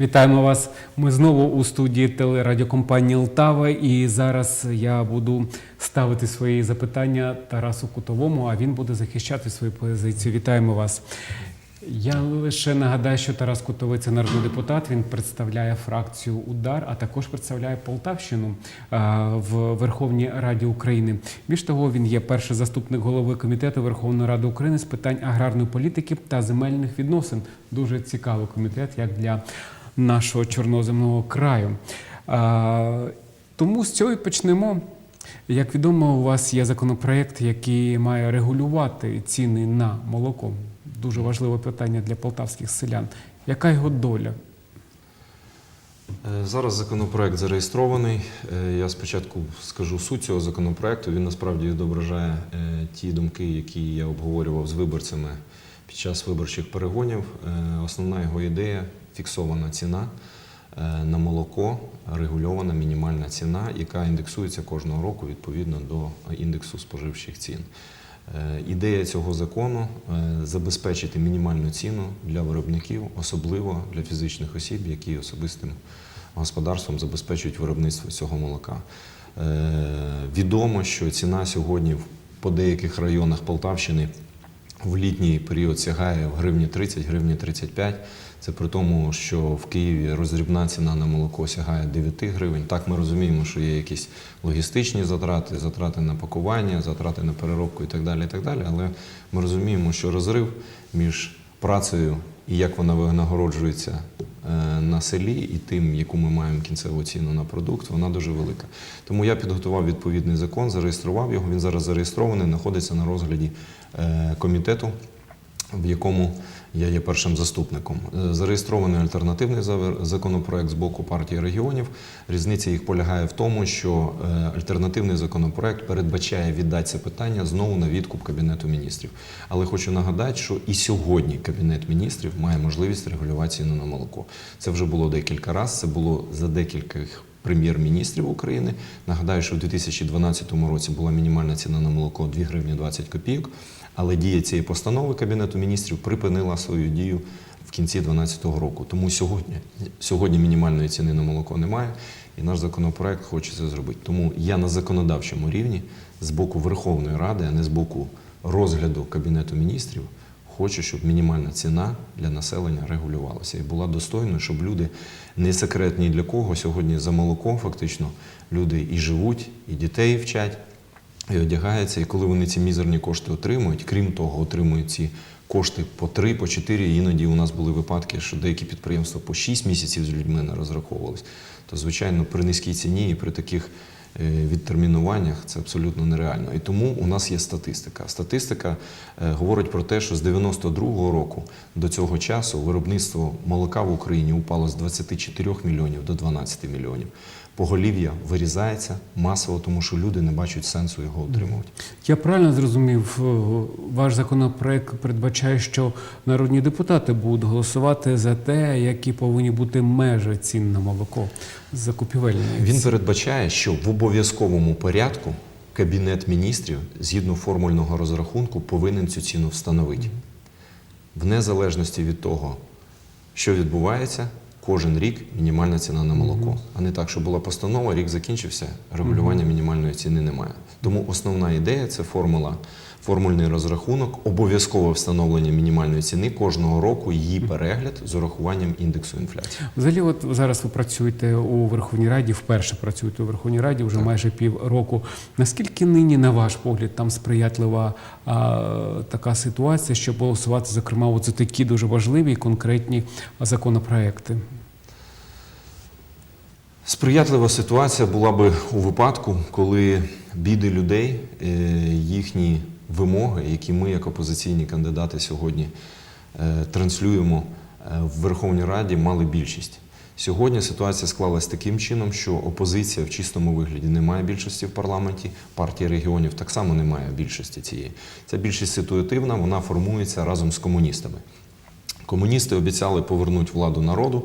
Вітаємо вас. Ми знову у студії телерадіокомпанії Лтава. І зараз я буду ставити свої запитання Тарасу Кутовому, а він буде захищати свою позицію. Вітаємо вас. Я лише нагадаю, що Тарас Кутовий це народний депутат. Він представляє фракцію Удар, а також представляє Полтавщину в Верховній Раді України. Більш того, він є перший заступник голови комітету Верховної Ради України з питань аграрної політики та земельних відносин. Дуже цікавий комітет, як для нашого чорноземного краю. Тому з цього і почнемо. Як відомо, у вас є законопроект, який має регулювати ціни на молоко. Дуже важливе питання для полтавських селян. Яка його доля? Е, Зараз законопроект зареєстрований. Е, Я спочатку скажу суть цього законопроекту. Він насправді відображає е, ті думки, які я обговорював з виборцями під час виборчих перегонів. Е, Основна його ідея фіксована ціна е, на молоко, регульована мінімальна ціна, яка індексується кожного року відповідно до індексу споживчих цін. Е, Ідея цього закону забезпечити мінімальну ціну для виробників, особливо для фізичних осіб, які особистим господарством забезпечують виробництво цього молока. Відомо, що ціна сьогодні по деяких районах Полтавщини в літній період сягає в гривні 30, гривні 35. Це при тому, що в Києві розрібна ціна на молоко сягає 9 гривень. Так ми розуміємо, що є якісь логістичні затрати, затрати на пакування, затрати на переробку і так далі. І так далі. Але ми розуміємо, що розрив між працею і як вона винагороджується е, на селі, і тим, яку ми маємо кінцеву ціну на продукт, вона дуже велика. Тому я підготував відповідний закон, зареєстрував його. Він зараз зареєстрований, знаходиться на розгляді е, комітету, в якому я є першим заступником. Е, Зареєстрований альтернативний законопроект з боку партії регіонів. Різниця їх полягає в тому, що е, альтернативний законопроект передбачає віддати це питання знову на відкуп Кабінету міністрів. Але хочу нагадати, що і сьогодні Кабінет міністрів має можливість регулювати ціну на молоко. Це вже було декілька разів, це було за декількох прем'єр-міністрів України. Нагадаю, що в 2012 році була мінімальна ціна на молоко 2 гривні 20 копійок, але дія цієї постанови Кабінету міністрів припинила свою дію в кінці 2012 року. Тому сьогодні, сьогодні мінімальної ціни на молоко немає, і наш законопроект хоче це зробити. Тому я на законодавчому рівні з боку Верховної Ради, а не з боку розгляду Кабінету міністрів, хочу, щоб мінімальна ціна для населення регулювалася і була достойною, щоб люди не секрет ні для кого сьогодні за молоком фактично люди і живуть, і дітей вчать, і одягаються. І коли вони ці мізерні кошти отримують, крім того, отримують ці кошти по 3, по 4, іноді у нас були випадки, що деякі підприємства по 6 місяців з людьми не розраховувались. То, звичайно, при низькій ціні і при таких е, відтермінуваннях це абсолютно нереально. І тому у нас є статистика. Статистика е, говорить про те, що з 92-го року до цього часу виробництво молока в Україні упало з 24 мільйонів до 12 мільйонів. Поголів'я вирізається масово, тому що люди не бачать сенсу його отримувати. Я правильно зрозумів, е, ваш законопроект передбачає, що народні депутати будуть голосувати за те, які повинні бути межі цін на молоко закупівельної. Він передбачає, що в обов'язковому порядку Кабінет міністрів згідно формульного розрахунку повинен цю ціну встановити. В незалежності від того, що відбувається, кожен рік мінімальна ціна на молоко. А не так, що була постанова, рік закінчився, регулювання мінімальної ціни немає. Тому основна ідея це формула, формульний розрахунок, обов'язкове встановлення мінімальної ціни кожного року, її перегляд з урахуванням індексу інфляції. Взагалі, от зараз ви працюєте у Верховній Раді, вперше працюєте у Верховній Раді вже майже півроку. Наскільки нині, на ваш погляд, там сприятлива а, така ситуація, щоб голосувати, зокрема, от за такі дуже важливі і конкретні законопроекти? Сприятлива ситуація була би у випадку, коли біди людей, е, їхні вимоги, які ми, як опозиційні кандидати, сьогодні е, транслюємо е, в Верховній Раді, мали більшість. Сьогодні ситуація склалась таким чином, що опозиція в чистому вигляді не має більшості в парламенті, партія регіонів так само не має більшості цієї. Ця більшість ситуативна, вона формується разом з комуністами. Комуністи обіцяли повернути владу народу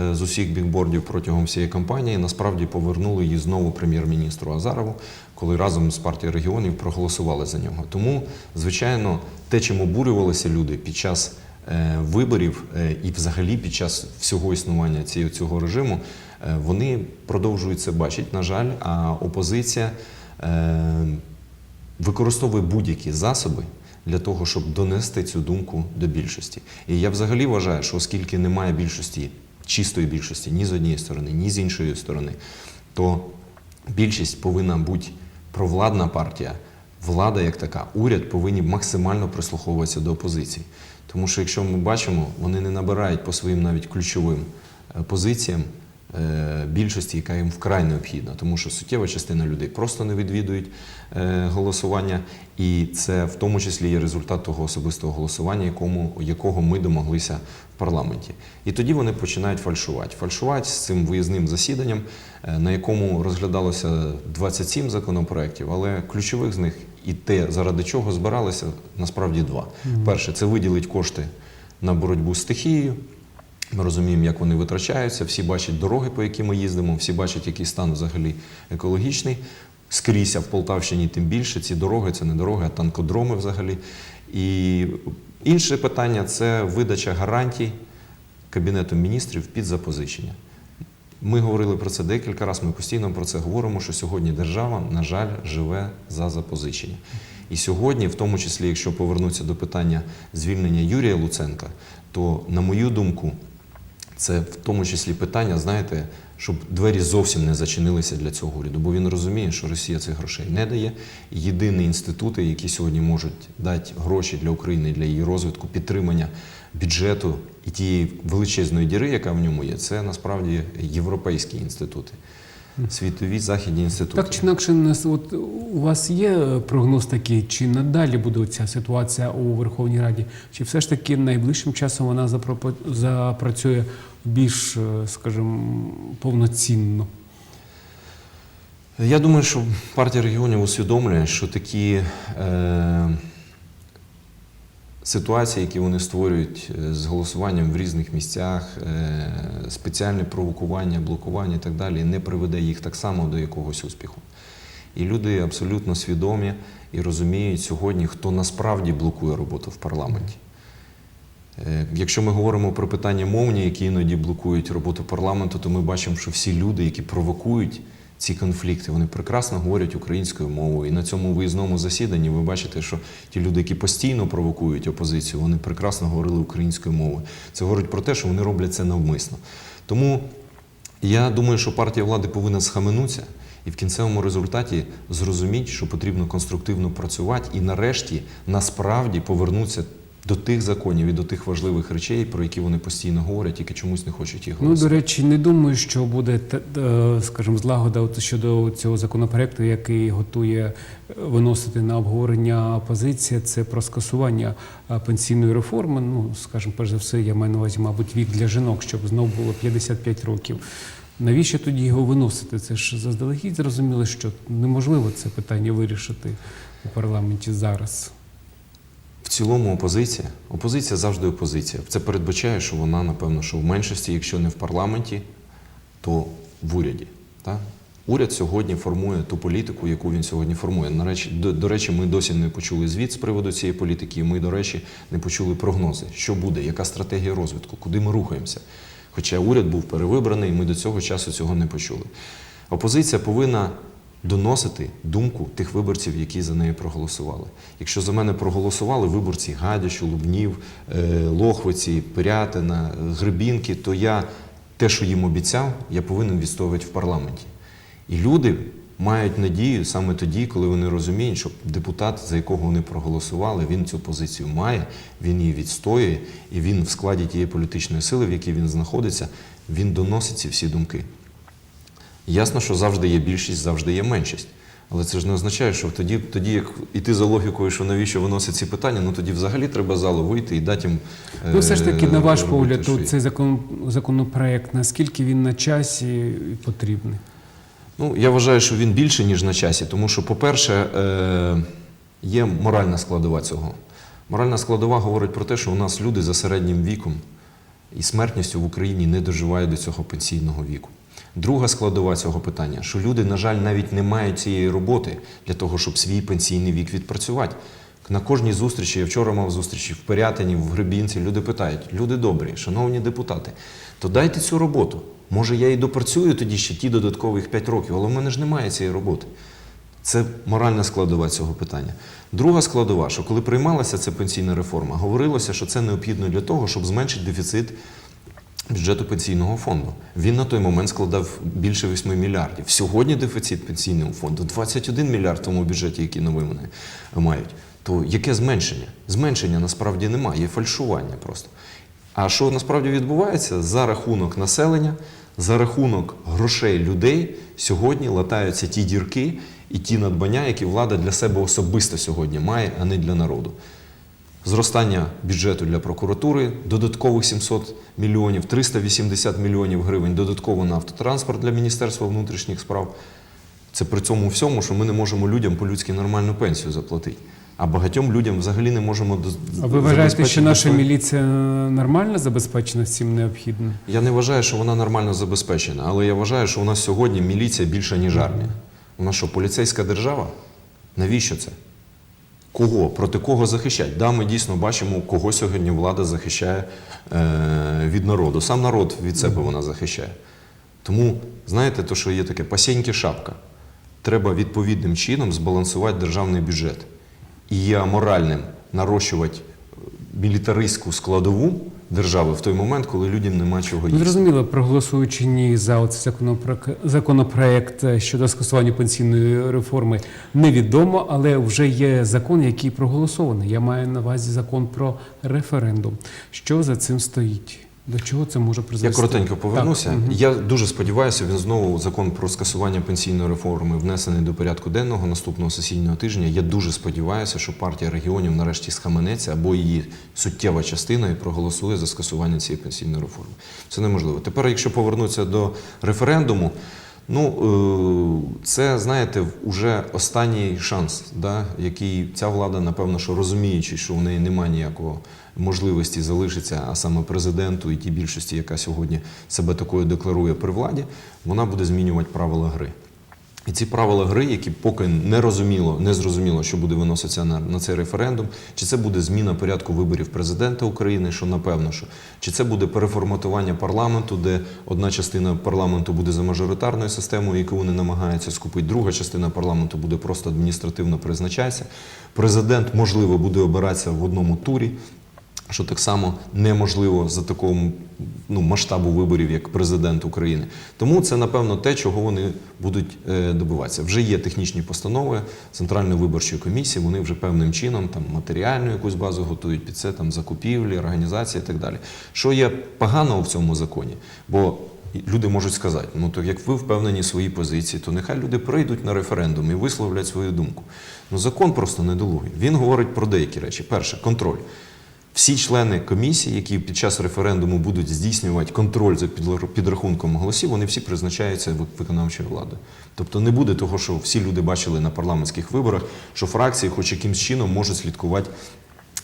е, з усіх бікбордів протягом всієї кампанії. Насправді повернули її знову прем'єр-міністру Азарову, коли разом з партією регіонів проголосували за нього. Тому, звичайно, те, чим обурювалися люди під час е, виборів е, і взагалі під час всього існування цього режиму вони продовжують це бачити, на жаль, а опозиція використовує будь-які засоби для того, щоб донести цю думку до більшості. І я взагалі вважаю, що оскільки немає більшості, чистої більшості ні з однієї сторони, ні з іншої сторони, то більшість повинна бути провладна партія, влада як така, уряд повинні максимально прислуховуватися до опозиції. Тому що якщо ми бачимо, вони не набирають по своїм навіть ключовим е, позиціям більшості, яка їм вкрай необхідна, тому що суттєва частина людей просто не відвідують е, голосування, і це в тому числі є результат того особистого голосування, якому, якого ми домоглися в парламенті. І тоді вони починають фальшувати. Фальшувати з цим виїзним засіданням, е, на якому розглядалося 27 законопроєктів, але ключових з них і те, заради чого збиралися, насправді два. Перше, це виділить кошти на боротьбу з стихією. Ми розуміємо, як вони витрачаються, всі бачать дороги, по яким ми їздимо, всі бачать, який стан взагалі екологічний. Скрізь, а в Полтавщині тим більше. Ці дороги це не дороги, а танкодроми взагалі. І інше питання це видача гарантій Кабінетом міністрів під запозичення. Ми говорили про це декілька разів, ми постійно про це говоримо, що сьогодні держава, на жаль, живе за запозичення. І сьогодні, в тому числі, якщо повернутися до питання звільнення Юрія Луценка, то, на мою думку, це в тому числі питання, знаєте, щоб двері зовсім не зачинилися для цього уряду, бо він розуміє, що Росія цих грошей не дає. Єдині інститути, які сьогодні можуть дати гроші для України, для її розвитку, підтримання бюджету і тієї величезної діри, яка в ньому є, це насправді європейські інститути, світові західні інститути. Так чи інакше, от у вас є е, прогноз такий, чи надалі буде ця ситуація у Верховній Раді, чи все ж таки найближчим часом вона запрацює більш, е, скажімо, повноцінно? Я думаю, що партія регіонів усвідомлює, що такі е, ситуації, які вони створюють е, з голосуванням в різних місцях, е, спеціальне провокування, блокування і так далі, не приведе їх так само до якогось успіху. І люди абсолютно свідомі і розуміють сьогодні, хто насправді блокує роботу в парламенті. Е, Якщо ми говоримо про питання мовні, які іноді блокують роботу парламенту, то ми бачимо, що всі люди, які провокують ці конфлікти, вони прекрасно говорять українською мовою. І на цьому виїзному засіданні ви бачите, що ті люди, які постійно провокують опозицію, вони прекрасно говорили українською мовою. Це говорить про те, що вони роблять це навмисно. Тому я думаю, що партія влади повинна схаменутися і в кінцевому результаті зрозуміти, що потрібно конструктивно працювати і нарешті насправді повернутися до тих законів і до тих важливих речей, про які вони постійно говорять, тільки чомусь не хочуть їх Ну, до речі, не думаю, що буде, е, скажімо, злагода щодо цього законопроекту, який готує е, виносити на обговорення опозиція. Це про скасування е, пенсійної реформи. Ну, скажімо, перш за все, я маю на увазі, мабуть, вік для жінок, щоб знову було 55 років. Навіщо тоді його виносити? Це ж заздалегідь зрозуміло, що неможливо це питання вирішити у парламенті зараз. Цілому опозиція. Опозиція завжди опозиція. Це передбачає, що вона, напевно, що в меншості, якщо не в парламенті, то в уряді. Так? Уряд сьогодні формує ту політику, яку він сьогодні формує. До речі, до, до речі, ми досі не почули звіт з приводу цієї політики, і ми, до речі, не почули прогнози, що буде, яка стратегія розвитку, куди ми рухаємося. Хоча уряд був перевибраний, ми до цього часу цього не почули. Опозиція повинна доносити думку тих виборців, які за неї проголосували. Якщо за мене проголосували виборці Гадячу, Лубнів, е, Лохвиці, Пирятина, Гребінки, то я те, що їм обіцяв, я повинен відстоювати в парламенті. І люди мають надію саме тоді, коли вони розуміють, що депутат, за якого вони проголосували, він цю позицію має, він її відстоює, і він в складі тієї політичної сили, в якій він знаходиться, він доносить ці всі думки. Ясно, що завжди є більшість, завжди є меншість. Але це ж не означає, що тоді, тоді як іти за логікою, що навіщо виносять ці питання, ну тоді взагалі треба залу вийти і дати їм. Ну, все ж таки, е, на ваш погляд, що цей закон, законопроект, наскільки він на часі потрібний? Ну, я вважаю, що він більше, ніж на часі, тому що, по-перше, е, є моральна складова цього. Моральна складова говорить про те, що у нас люди за середнім віком і смертністю в Україні не доживають до цього пенсійного віку. Друга складова цього питання, що люди, на жаль, навіть не мають цієї роботи для того, щоб свій пенсійний вік відпрацювати. На кожній зустрічі, я вчора мав зустрічі в Пирятині, в Гребінці, люди питають, люди добрі, шановні депутати, то дайте цю роботу. Може, я і допрацюю тоді ще ті додаткових 5 років, але в мене ж немає цієї роботи. Це моральна складова цього питання. Друга складова, що коли приймалася ця пенсійна реформа, говорилося, що це необхідно для того, щоб зменшити дефіцит бюджету пенсійного фонду. Він на той момент складав більше 8 мільярдів. Сьогодні дефіцит пенсійного фонду 21 мільярд в тому бюджеті, який новини мають. То яке зменшення? Зменшення насправді немає, є фальшування просто. А що насправді відбувається? За рахунок населення, за рахунок грошей людей сьогодні латаються ті дірки і ті надбання, які влада для себе особисто сьогодні має, а не для народу. Зростання бюджету для прокуратури, додаткових 700 мільйонів, 380 мільйонів гривень додатково на автотранспорт для Міністерства внутрішніх справ. Це при цьому всьому, що ми не можемо людям по-людськи нормальну пенсію заплатити. А багатьом людям взагалі не можемо А ви вважаєте, що наша міліція нормально забезпечена всім необхідним? Я не вважаю, що вона нормально забезпечена, але я вважаю, що у нас сьогодні міліція більша, ніж армія. У нас що, поліцейська держава? Навіщо це? Кого? Проти кого захищать? Да, ми дійсно бачимо, кого сьогодні влада захищає е, від народу. Сам народ від себе вона захищає. Тому, знаєте, то, що є таке пасєньки шапка. Треба відповідним чином збалансувати державний бюджет. І є моральним нарощувати мілітаристську складову держави в той момент, коли людям нема чого їсти. зрозуміло, проголосуючи ні за оцей законопроект, законопроект е, щодо скасування пенсійної реформи, невідомо, але вже є закон, який проголосований. Я маю на увазі закон про референдум. Що за цим стоїть? До чого це може Я коротенько повернуся. Так. Я дуже сподіваюся, він знову закон про скасування пенсійної реформи внесений до порядку денного наступного сесійного тижня. Я дуже сподіваюся, що партія регіонів нарешті схаменеться або її суттєва частина і проголосує за скасування цієї пенсійної реформи. Це неможливо. Тепер, якщо повернутися до референдуму. Ну, е, це, знаєте, вже останній шанс, да, який ця влада, напевно, що розуміючи, що в неї немає ніякого можливості залишиться, а саме президенту і тій більшості, яка сьогодні себе такою декларує при владі, вона буде змінювати правила гри. І ці правила гри, які поки не розуміло, не зрозуміло, що буде виноситися на, на цей референдум, чи це буде зміна порядку виборів президента України, що напевно, що чи це буде переформатування парламенту, де одна частина парламенту буде за мажоритарною системою, яку вони намагаються скупити, друга частина парламенту буде просто адміністративно призначатися. Президент, можливо, буде обиратися в одному турі що так само неможливо за такого ну, масштабу виборів, як президент України. Тому це, напевно, те, чого вони будуть е, добиватися. Вже є технічні постанови Центральної виборчої комісії, вони вже певним чином там матеріальну якусь базу готують під це, там закупівлі, організації і так далі. Що є поганого в цьому законі? Бо Люди можуть сказати, ну то як ви впевнені в своїй позиції, то нехай люди прийдуть на референдум і висловлять свою думку. Ну закон просто недолугий. Він говорить про деякі речі. Перше, контроль. Всі члени комісії, які під час референдуму будуть здійснювати контроль за підрахунком голосів, вони всі призначаються виконавчою владою. Тобто не буде того, що всі люди бачили на парламентських виборах, що фракції, хоч якимсь чином, можуть слідкувати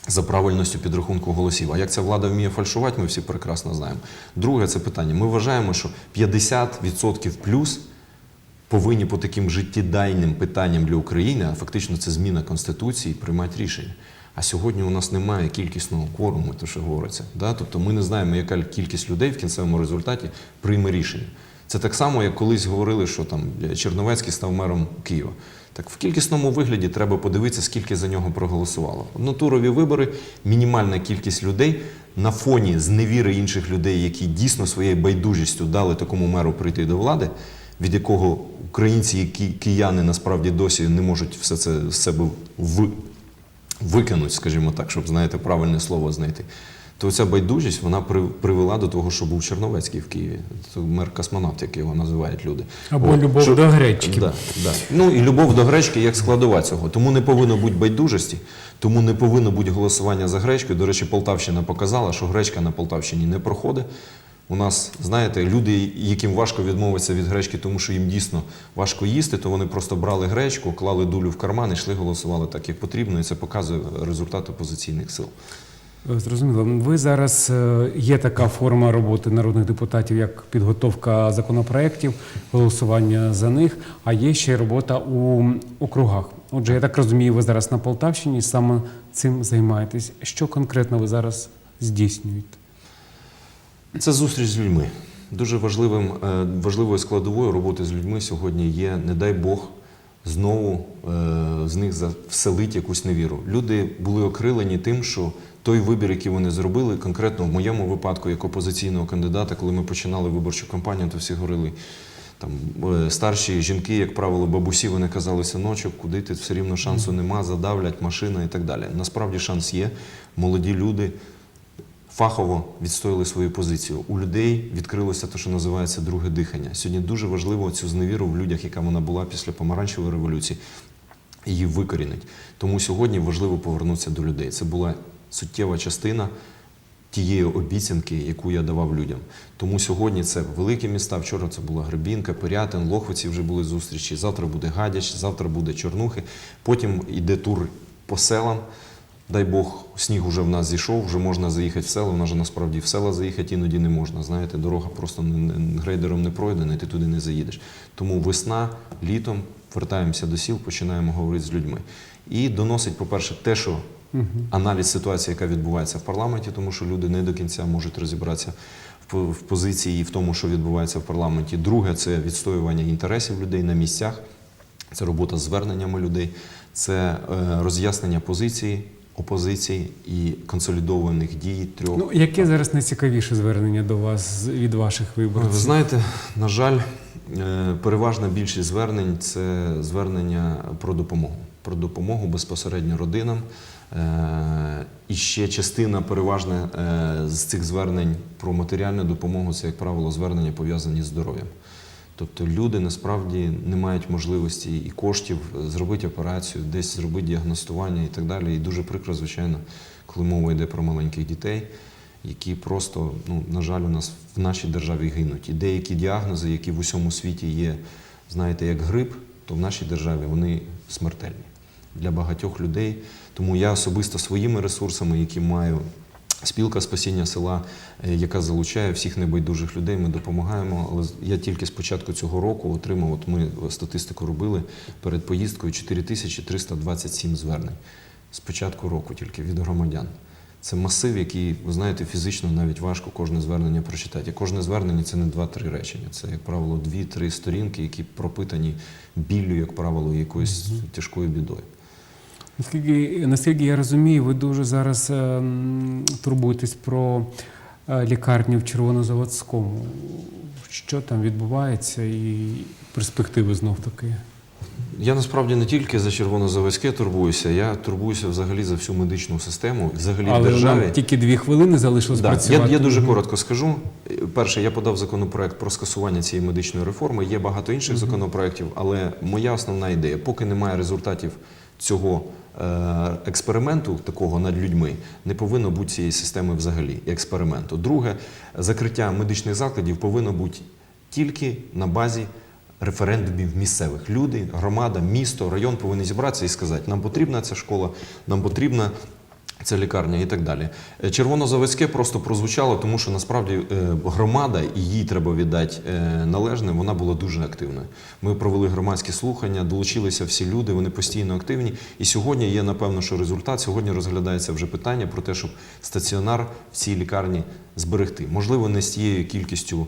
за правильністю підрахунку голосів. А як ця влада вміє фальшувати, ми всі прекрасно знаємо. Друге це питання. Ми вважаємо, що 50% плюс повинні по таким життєдайним питанням для України, а фактично це зміна Конституції, приймати рішення. А сьогодні у нас немає кількісного кворуму, то що говориться. Да? Тобто ми не знаємо, яка кількість людей в кінцевому результаті прийме рішення. Це так само, як колись говорили, що там Черновецький став мером Києва. Так в кількісному вигляді треба подивитися, скільки за нього проголосувало. Однотурові вибори, мінімальна кількість людей на фоні зневіри інших людей, які дійсно своєю байдужістю дали такому меру прийти до влади, від якого українці, які кияни насправді досі не можуть все це з себе в, викинуть, скажімо так, щоб знаєте, правильне слово знайти. То ця байдужість вона при- привела до того, що був Черновецький в Києві. Це мер космонавт, як його називають люди. Або любов до гречки. Да, да. Ну і любов до гречки як складова цього. Тому не повинно бути байдужості, тому не повинно бути голосування за гречку. До речі, Полтавщина показала, що гречка на Полтавщині не проходить. У нас, знаєте, люди, яким важко відмовитися від гречки, тому що їм дійсно важко їсти, то вони просто брали гречку, клали дулю в карман і йшли, голосували так, як потрібно, і це показує результат опозиційних сил. Е, Зрозуміло. Ви зараз е, є така форма роботи народних депутатів, як підготовка законопроєктів, голосування за них, а є ще робота у округах. Отже, я так розумію, ви зараз на Полтавщині саме цим займаєтесь. Що конкретно ви зараз здійснюєте? Це зустріч з людьми. Дуже важливим, е, важливою складовою роботи з людьми сьогодні є, не дай Бог, знову е, з них вселить якусь невіру. Люди були окрилені тим, що той вибір, який вони зробили, конкретно в моєму випадку, як опозиційного кандидата, коли ми починали виборчу кампанію, то всі говорили. Там е, старші жінки, як правило, бабусі, вони казали, синочок, куди ти все рівно шансу нема, задавлять машина і так далі. Насправді шанс є. Молоді люди фахово відстояли свою позицію. У людей відкрилося те, що називається друге дихання. Сьогодні дуже важливо цю зневіру в людях, яка вона була після помаранчевої революції, її викорінить. Тому сьогодні важливо повернутися до людей. Це була суттєва частина тієї обіцянки, яку я давав людям. Тому сьогодні це великі міста. Вчора це була Гребінка, Пирятин, Лохвиці вже були зустрічі. Завтра буде Гадяч, завтра буде Чорнухи. Потім йде тур по селам. Дай Бог, сніг уже в нас зійшов, вже можна заїхати в село. В нас же насправді в села заїхати іноді не можна. Знаєте, дорога просто грейдером не пройдена, і ти туди не заїдеш. Тому весна, літом вертаємося до сіл, починаємо говорити з людьми. І доносить, по-перше, те, що аналіз ситуації, яка відбувається в парламенті, тому що люди не до кінця можуть розібратися в позиції і в тому, що відбувається в парламенті. Друге, це відстоювання інтересів людей на місцях. Це робота з зверненнями людей, це е, роз'яснення позиції, опозиції і консолідованих дій трьох. Ну, яке зараз найцікавіше звернення до вас від ваших виборців? Ви знаєте, на жаль, е, переважна більшість звернень це звернення про допомогу. Про допомогу безпосередньо родинам. Е, І ще частина переважна е, з цих звернень про матеріальну допомогу це, як правило, звернення пов'язані з здоров'ям. Тобто люди насправді не мають можливості і коштів зробити операцію, десь зробити діагностування і так далі. І дуже прикро, звичайно, коли мова йде про маленьких дітей, які просто, ну, на жаль, у нас в нашій державі гинуть. І деякі діагнози, які в усьому світі є, знаєте, як грип, то в нашій державі вони смертельні для багатьох людей. Тому я особисто своїми ресурсами, які маю, спілка спасіння села, е, яка залучає всіх небайдужих людей, ми допомагаємо. Але я тільки з початку цього року отримав, от ми статистику робили перед поїздкою 4327 звернень. З початку року тільки від громадян. Це масив, який, ви знаєте, фізично навіть важко кожне звернення прочитати. І кожне звернення це не два-три речення. Це, як правило, дві-три сторінки, які пропитані біллю, як правило, якоюсь тяжкою бідою. Наскільки, наскільки я розумію, ви дуже зараз ем, турбуєтесь про е, лікарню в Червонозаводському. Що там відбувається і перспективи знов таки? Я насправді не тільки за червонозаводське турбуюся, я турбуюся взагалі за всю медичну систему, взагалі в державі. нам тільки дві хвилини залишилось Да, працювати. я дуже коротко скажу. Перше, я подав законопроект про скасування цієї медичної реформи. Є багато інших законопроєктів, але моя основна ідея, поки немає результатів цього е, експерименту, такого над людьми, не повинно бути цієї системи взагалі експерименту. Друге, закриття медичних закладів повинно бути тільки на базі референдумів місцевих. Люди, громада, місто, район повинні зібратися і сказати, нам потрібна ця школа, нам потрібна ця лікарня і так далі. Е, Червонозаводське просто прозвучало, тому що насправді е, громада, і їй треба віддати е, належне, вона була дуже активною. Ми провели громадські слухання, долучилися всі люди, вони постійно активні. І сьогодні є, напевно, що результат. Сьогодні розглядається вже питання про те, щоб стаціонар в цій лікарні зберегти. Можливо, не з тією кількістю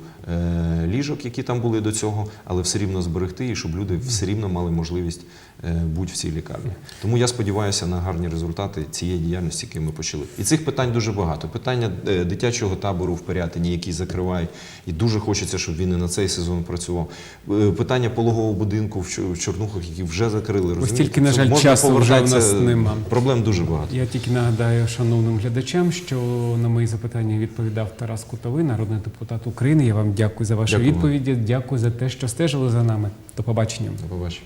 ліжок, які там були до цього, але все рівно зберегти, і щоб люди все рівно мали можливість е, бути в цій лікарні. Тому я сподіваюся на гарні результати цієї діяльності, яку ми почали. І цих питань дуже багато. Питання е, дитячого табору в Пирятині, який закривають, і дуже хочеться, щоб він і на цей сезон працював. Е, Питання пологового будинку в Чор- Чорнухах, які вже закрили. розумієте? тільки, на жаль, можна часу вже в нас нема. Проблем дуже багато. Я тільки нагадаю шановним глядачам, що на мої запитання відповідав Тарас Кутовий, народний депутат України. Я вам дякую за ваші Дякую відповіді. Дякую за те, що стежили за нами. До побачення. До побачення.